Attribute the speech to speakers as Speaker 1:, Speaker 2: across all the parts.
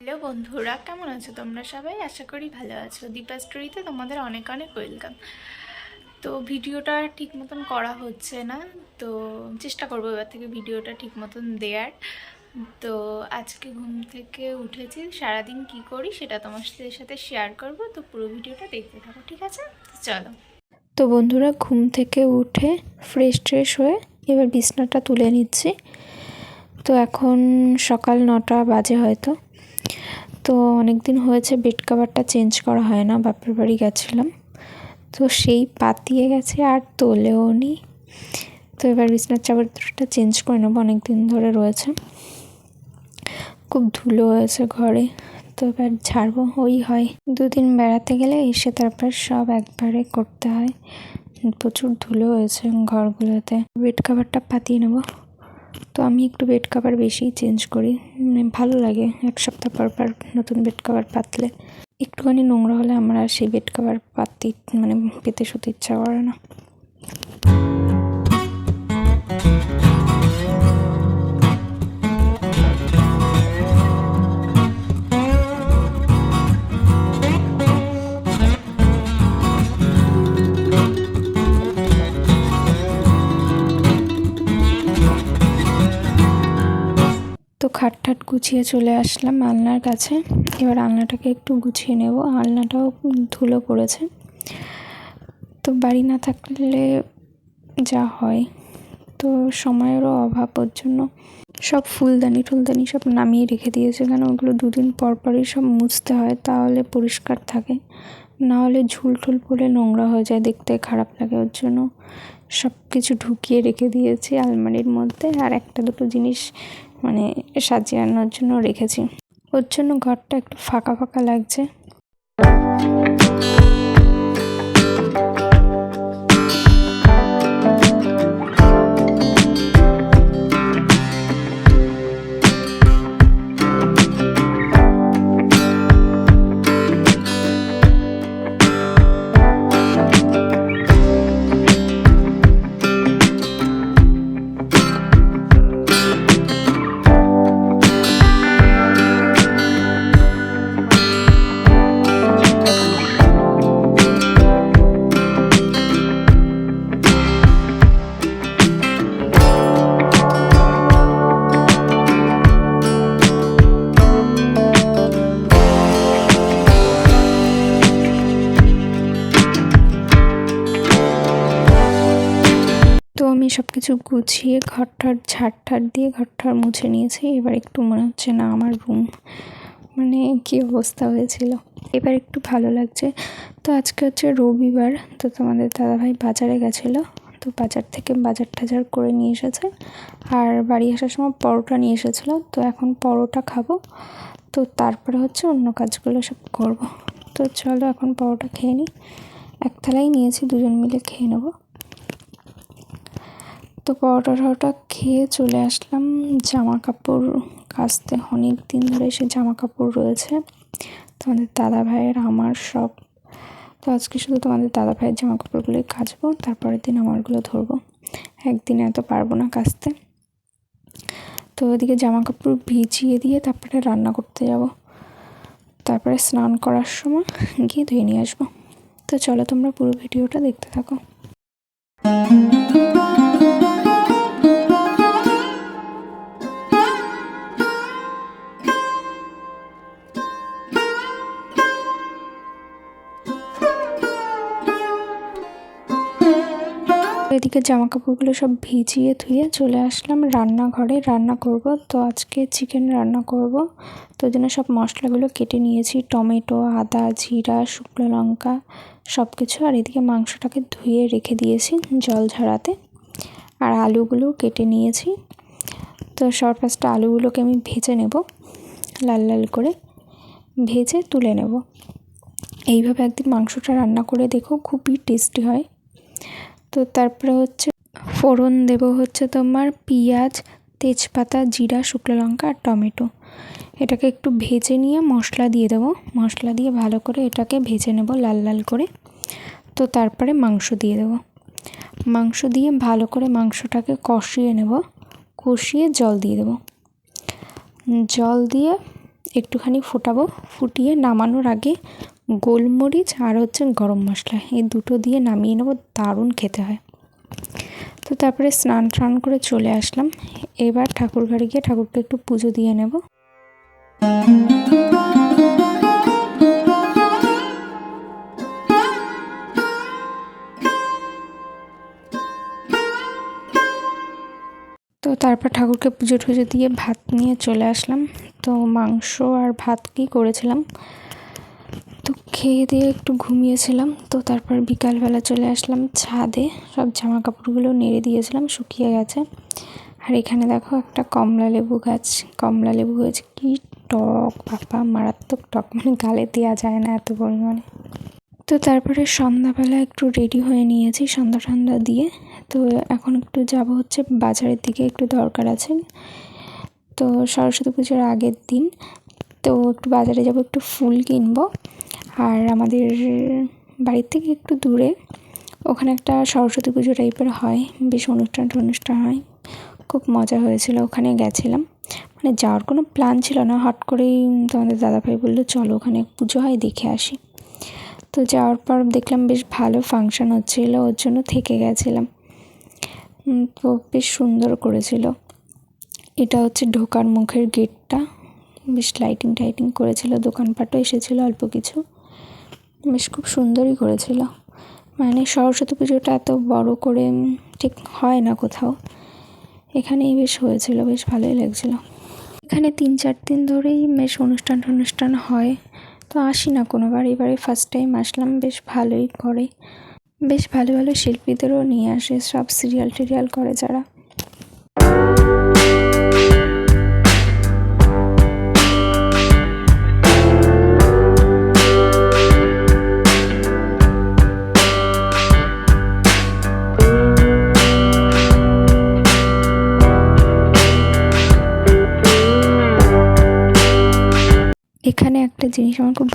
Speaker 1: Hello বন্ধুরা, কেমন আছো তোমরা সবাই? আশা করি ভালো আছো। দীপা স্টোরিতে তোমাদের অনেক অনেক ওয়েলকাম। তো ভিডিওটা ঠিক মতন করা হচ্ছে না, তো চেষ্টা করব এবার থেকে ভিডিওটা ঠিক মতন দেওয়ার তো আজকে ঘুম থেকে উঠেছি, সারাদিন কি করি সেটা তোমাদের সাথে শেয়ার করব, তো পুরো ভিডিওটা দেখতে থাকো, ঠিক আছে? চলো।
Speaker 2: তো বন্ধুরা, ঘুম থেকে উঠে ফ্রেশ ট্রেশ হয়ে এবার বিছনাটা তুলে নিচ্ছি। তো এখন সকাল নটা বাজে হয়তো। তো অনেক দিন হয়েছে বেড কাভারটা চেঞ্জ করা হয় না, বাপের বাড়ি গেছিলাম। তো সেই পাতিয়ে গেছে, আর তোলেও নি। তো এবার বিছনার চাদরটা চেঞ্জ করে নেব অনেক দিন ধরে রয়েছে। খুব ধুলো হয়েছে ঘরে। তো এবার ঝাড়বো, ওই হয়। দুদিন বেড়াতে গেলে এসে তারপর সব একবারে করতে হয়। প্রচুর ধুলো হয়েছে ঘরগুলোতে। বেড কাভারটা পাতিয়ে নেব। তো আমি একটু বেড কাভার বেশিই চেঞ্জ করি। মানে ভালো লাগে এক সপ্তাহ পর পর নতুন বেড কাভার পাতলে। একটুখানি নোংরা হলে আমার আর সেই বেড কাভার পাতি মানে পেতে শুতে ইচ্ছা করে না। ঠাট গুছিয়ে চলে আসলাম আলনার কাছে। এবার আলনাটাকে একটু গুছিয়ে নেব। আলনাটাও ধুলো পড়েছে। তো বাড়ি না থাকলে যা হয়। তো সময়েরও অভাব ওর জন্য। সব ফুলদানি টুলদানি সব নামিয়ে রেখে দিয়েছে। কেন ওগুলো দুদিন পর পরই সব মুছতে হয়, তাহলে পরিষ্কার থাকে। না হলে ঝুল টুল পড়ে নোংরা হয়ে যায় দেখতে, খারাপ লাগে ওর জন্য। সব কিছু ঢুকিয়ে রেখে দিয়েছি আলমারির মধ্যে। আর একটা দুটো জিনিস মানে সাজিয়ে আনার জন্য রেখেছি। ওর জন্য ঘরটা একটু ফাঁকা ফাঁকা লাগছে। কিছু গুছিয়ে ঘরটার ঝাড় দিয়ে ঘরটার মুছে নিয়েছি। এবার একটু মনে হচ্ছে, না, আমার রুম মানে কী অবস্থা হয়েছিল? এবার একটু ভালো লাগছে। তো আজকে হচ্ছে রবিবার, তো তোমাদের দাদাভাই বাজারে গেছিল, তো বাজার থেকে বাজার টাজার করে নিয়ে এসেছে। আর বাড়ি আসার সময় পরোটা নিয়ে এসেছিল, তো এখন পরোটা খাব। তো তারপরে হচ্ছে অন্য কাজগুলো সব করব। তো চলো এখন পরোটা খেয়ে নিই। এক থালাই নিয়েছি, দুজন মিলে খেয়ে নেব। তো পরোটা টরোটা খেয়ে চলে আসলাম। জামা কাপড় কাচতে অনেক দিন ধরে সে জামা কাপড় রয়েছে। তোমাদের দাদা ভাইয়ের আমার সব। তো আজকে শুধু তোমাদের দাদা ভাইয়ের জামা কাপড়গুলোই কাচবো, তারপরের দিন আমারগুলো ধরবো। একদিন এত পারব না কাচতে। তো ওদিকে জামা কাপড় ভিজিয়ে দিয়ে তারপরে রান্না করতে যাব। তারপরে স্নান করার সময় গিয়ে ধুয়ে নিয়ে আসব। তো চলো তোমরা পুরো ভিডিওটা দেখতে থাকো। এদিকে জামা কাপড়গুলো সব ভিজিয়ে ধুয়ে চলে আসলাম রান্নাঘরে। রান্না করব। তো আজকে চিকেন রান্না করব। তো জন্য সব মশলাগুলো কেটে নিয়েছি। টমেটো, আদা, জিরা, শুকনো লঙ্কা সব কিছু আর এদিকে মাংসটাকে ধুয়ে রেখে দিয়েছি জল ঝরাতে আর আলুগুলো কেটে নিয়েছি। তো ফার্স্টে আলুগুলোকে আমি ভেজে নেব। লাল লাল করে ভেজে তুলে নেব। এইভাবে একদিন মাংসটা রান্না করে দেখো, খুবই টেস্টি হয়। তো তারপরে হচ্ছে ফোড়ন দেব হচ্ছে তোমার পেঁয়াজ, তেজপাতা, জিরা, শুকনো লঙ্কা আর টমেটো। এটাকে একটু ভেজে নিয়ে মশলা দিয়ে দেবো। মশলা দিয়ে ভালো করে এটাকে ভেজে নেব লাল লাল করে। তো তারপরে মাংস দিয়ে দেবো। মাংস দিয়ে ভালো করে মাংসটাকে কষিয়ে নেব। কষিয়ে জল দিয়ে দেবো। জল দিয়ে একটুখানি ফোটাবো। ফুটিয়ে নামানোর আগে গোলমরিচ আর হচ্ছে গরম মশলা। এই দুটো দিয়ে নামিয়ে নেব, দারুণ খেতে হয়। তো তারপরে স্নান টান করে চলে আসলাম। এবার ঠাকুর ঘরে গিয়ে ঠাকুরকে একটু পুজো দিয়ে নেব। তো তারপর ঠাকুরকে পুজো টুজো দিয়ে ভাত নিয়ে চলে আসলাম। তো মাংস আর ভাত কি করেছিলাম? তো খেয়ে দিয়ে একটু ঘুমিয়েছিলাম। তো তারপর বিকালবেলা চলে আসলাম ছাদে। সব জামা কাপড়গুলো নেড়ে দিয়েছিলাম, শুকিয়ে গেছে। আর এখানে দেখো একটা কমলা লেবু গাছ। কমলা লেবু হয়েছে কি টক, বাবা মারাত্মক টক। মানে গালে দেওয়া যায় না এত পরিমাণে। তো তারপরে সন্ধ্যাবেলা একটু রেডি হয়ে নিয়েছি সন্ধ্যা সন্ধ্যা দিয়ে। তো এখন একটু যাব হচ্ছে বাজারের দিকে, একটু দরকার আছে। তো সরস্বতী পুজোর আগের দিন। তো একটু বাজারে যাব, একটু ফুল কিনবো। আর আমাদের বাড়ির থেকে একটু দূরে ওখানে একটা সরস্বতী পুজো টাইপের হয়, বেশ অনুষ্ঠান টনুষ্ঠান হয়। খুব মজা হয়েছিল, ওখানে গেছিলাম। মানে যাওয়ার কোনো প্ল্যান ছিল না, হট করেই তোমাদের দাদাভাই বলল, চলো ওখানে পুজো হয়, দেখে আসি। তো যাওয়ার পর দেখলাম বেশ ভালো ফাংশন হচ্ছিল, ওর জন্য থেকে গেছিলাম। তো বেশ সুন্দর করেছিল। এটা হচ্ছে ঢোকার মুখের গেটটা বেশ লাইটিং টাইটিং করেছিল, দোকানপাটও এসেছিল অল্প কিছু। বেশ খুব সুন্দরই করেছিল। মানে সরস্বতী পুজোটা এত বড় করে ঠিক হয় না কোথাও। এখানেই বেশ হয়েছিল, বেশ ভালোই লাগছিল। এখানে তিন চার দিন ধরেই বেশ অনুষ্ঠান টনুষ্ঠান হয়। তো আসি না কোনোবার, এবারে ফার্স্ট টাইম আসলাম, বেশ ভালোই করে। বেশ ভালো ভালো শিল্পীদেরও নিয়ে আসে, সব সিরিয়াল টিরিয়াল করে যারা।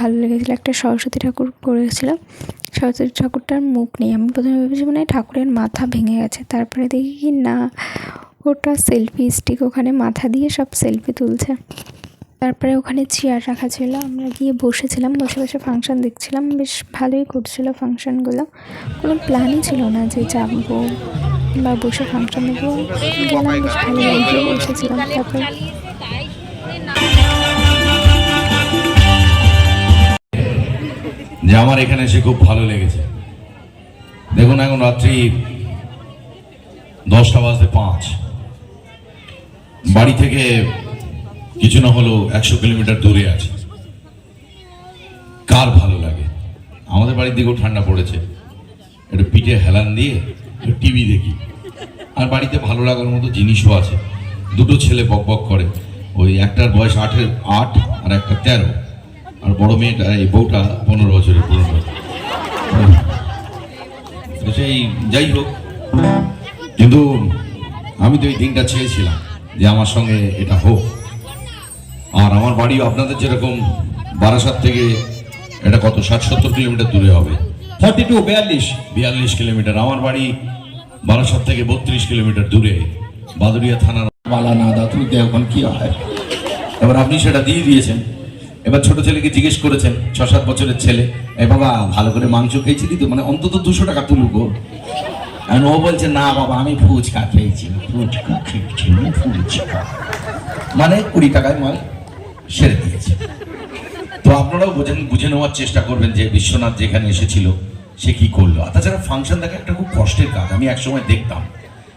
Speaker 2: ভালো লেগেছিলো। একটা সরস্বতী ঠাকুর করেছিল। সরস্বতী ঠাকুরটার মুখ নেই। আমি প্রথমে ভেবেছি মানে ঠাকুরের মাথা ভেঙে গেছে। তারপরে দেখি কি না, ওটা সেলফি স্টিক ওখানে মাথা দিয়ে সব সেলফি তুলছে। তারপরে ওখানে চেয়ার রাখা ছিল। আমরা গিয়ে বসেছিলাম, বসে বসে ফাংশন দেখছিলাম। বেশ ভালোই করছিল ফাংশনগুলো কোনো প্ল্যানই ছিল না যে যাব বা বসে ফাংশন দেখব গেলাম, বেশ ভালো বসেছিলাম। তারপরে
Speaker 3: যে আমার এখানে এসে খুব ভালো লেগেছে। দেখুন এখন রাত্রি দশটা বাজতে পাঁচ। বাড়ি থেকে কিছু না হলেও একশো কিলোমিটার দূরে আছে। কার ভালো লাগে? আমাদের বাড়ির দিকেও ঠান্ডা পড়েছে। একটু পিঠে হেলান দিয়ে একটু টিভি দেখি। আর বাড়িতে ভালো লাগার মতো জিনিসও আছে। দুটো ছেলে বক বক করে। ওই একটার বয়স আটের আট আর একটা তেরো। আর বড় মেয়েটা এই বউটা পনেরো বছরের পুরনো। তো সেই যাই হোক কিন্তু আমি তো এই দিনটা চেয়েছিলাম যে আমার সঙ্গে এটা হোক। আর আমার বাড়ি আপনাদের যেরকম বারাসাত থেকে এটা কত ষাট সত্তর কিলোমিটার দূরে হবে।
Speaker 4: থার্টি টু বিয়াল্লিশ।
Speaker 3: বিয়াল্লিশ কিলোমিটার। আমার বাড়ি বারাসাত থেকে বত্রিশ কিলোমিটার দূরে বাদুরিয়া থানার
Speaker 4: বালা না দাতুতে এখন কি হয়।
Speaker 3: এবার আপনি সেটা দিয়ে দিয়েছেন। এবার ছোট ছেলেকে জিজ্ঞেস করেছেন ছ সাত বছরের ছেলে, এ বাবা, ভালো করে মাংস খেয়েছিলি তো? মানে অন্তত দুশো টাকা তুলুক ও ও বলছে, না বাবা, আমি ফুচকা খেয়েছি ফুচকা খেয়েছি ফুচকা। মানে কুড়ি টাকায় মাল সেরে দিয়েছে। তো আপনারাও বোঝেন, বুঝে নেওয়ার চেষ্টা করবেন যে বিশ্বনাথ যেখানে এসেছিল, সে কি করল। আর তাছাড়া ফাংশন দেখা একটা খুব কষ্টের কাজ, আমি একসময় দেখতাম।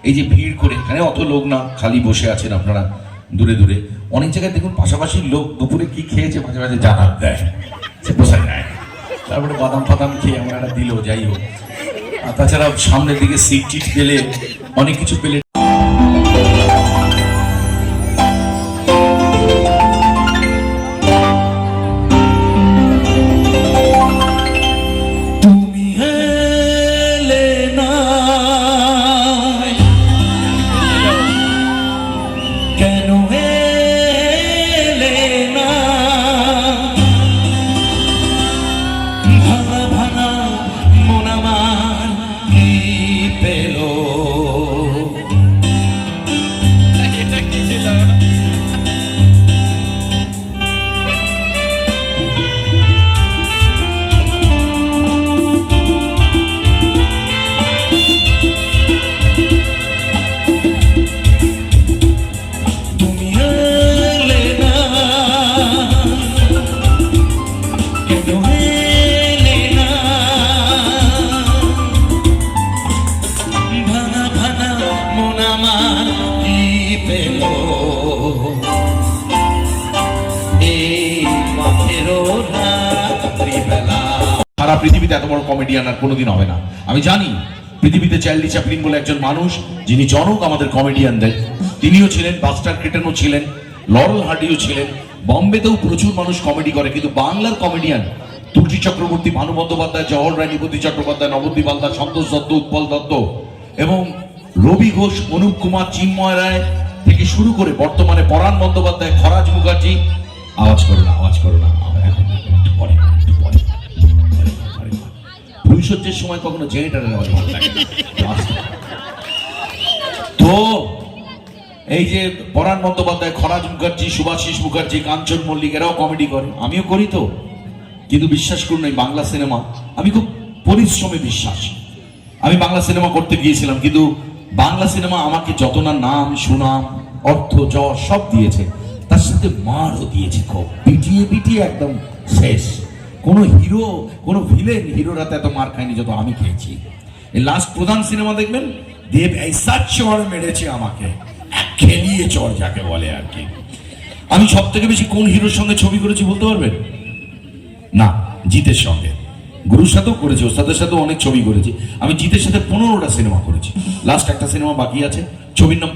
Speaker 3: এই যে ভিড় করে, এখানে অত লোক না, খালি বসে আছেন আপনারা। দূরে দূরে। অনেক জায়গায় দেখুন পাশাপাশি লোক দুপুরে কি খেয়েছে মাঝে মাঝে জানার দেয়। সে বোঝা যায়। তারপরে বাদাম ফাদাম খেয়ে আমরা একটা দিল, যাই হোক। আর তাছাড়া সামনের দিকে সিট টিট পেলে অনেক কিছু পেলে পৃথিবীতে এত বড় কমেডিয়ান আর কোনোদিন হবে না আমি জানি পৃথিবীতে চার্লি চ্যাপলিন বলে একজন মানুষ যিনি জনক আমাদের কমেডিয়ানদের তিনিও ছিলেন বাস্টার ক্রিটেনও ছিলেন লরেল হার্ডিও ছিলেন বম্বেতেও প্রচুর মানুষ কমেডি করে কিন্তু বাংলার কমেডিয়ান তুলসী চক্রবর্তী ভানু বন্দ্যোপাধ্যায় জওহর রানীপতি চট্টোপাধ্যায় নবদ্বীপ হালদার সন্তোষ দত্ত উৎপল দত্ত এবং রবি ঘোষ অনুপ কুমার চিন্ময় রায় থেকে শুরু করে বর্তমানে পরাণ বন্দ্যোপাধ্যায় খরাজ মুখার্জি আওয়াজ করো না আওয়াজ করো না এখন পরে। ভবিষ্যতের সময় কখনো জেনারেটারের আওয়াজ ভালো লাগে তো, এই যে পরাণ বন্দ্যোপাধ্যায়, খরাজ মুখার্জি, সুভাষিস মুখার্জি, কাঞ্চন মল্লিক, এরাও কমেডি করে। আমিও করি তো। কিন্তু বিশ্বাস করুন এই বাংলা সিনেমা আমি খুব পরিশ্রমে বিশ্বাস। আমি বাংলা সিনেমা করতে গিয়েছিলাম, কিন্তু বাংলা সিনেমা আমাকে যত না নাম, সুনাম, অর্থ যশ সব দিয়েছে, তার সাথে মারও দিয়েছে খুব। পিটিয়ে পিটিয়ে একদম শেষ। কোনো হিরো কোনো ভিলেন হিরোরা তো এত মার খায়নি যত আমি খেয়েছি। এই লাস্ট প্রধান সিনেমা দেখবেন? দেব এই সাত চড় মেরেছে আমাকে। খেলিয়ে চড় যাকে বলে আর কি। আমি সব থেকে বেশি কোন হিরোর সঙ্গে ছবি করেছি বলতে পারবেন? না, জিতের সঙ্গে। গুরুর সাথেও করেছি ওস্তাদের সাথেও অনেক ছবি করেছি। আমি জিতের সাথে পনেরোটা সিনেমা করেছি। লাস্ট একটা সিনেমা বাকি আছে। ছবির নাম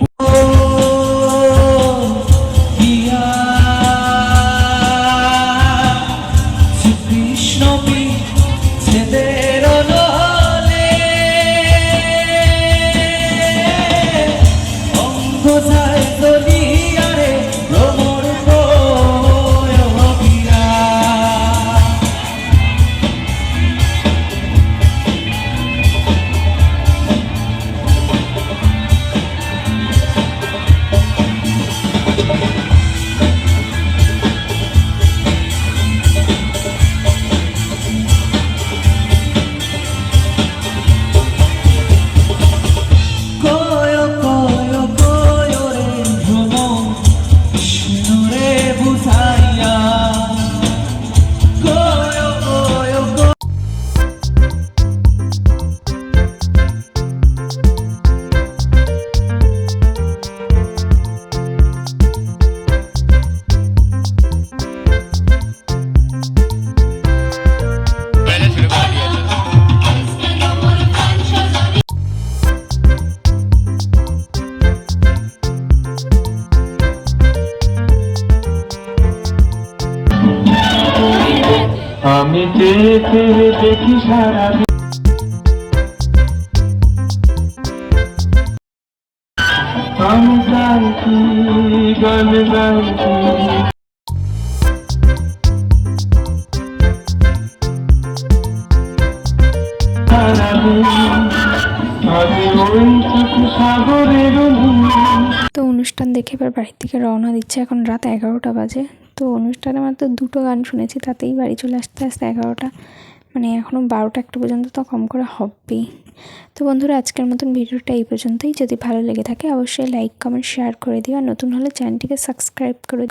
Speaker 5: দেখি সারা
Speaker 2: তো অনুষ্ঠান দেখে এবার বাড়ির থেকে রওনা দিচ্ছে এখন রাত এগারোটা বাজে। তো অনুষ্ঠানে মাত্র দুটো গান শুনেছি, তাতেই বাড়ি চলে আসতে আসতে এগারোটা। মানে এখনও বারোটা একটা পর্যন্ত তো কম করে হবেই। তো বন্ধুরা, আজকের মতন ভিডিওটা এই পর্যন্তই। যদি ভালো লেগে থাকে, অবশ্যই লাইক কমেন্ট শেয়ার করে দিও। আর নতুন হলে চ্যানেলটিকে সাবস্ক্রাইব করে।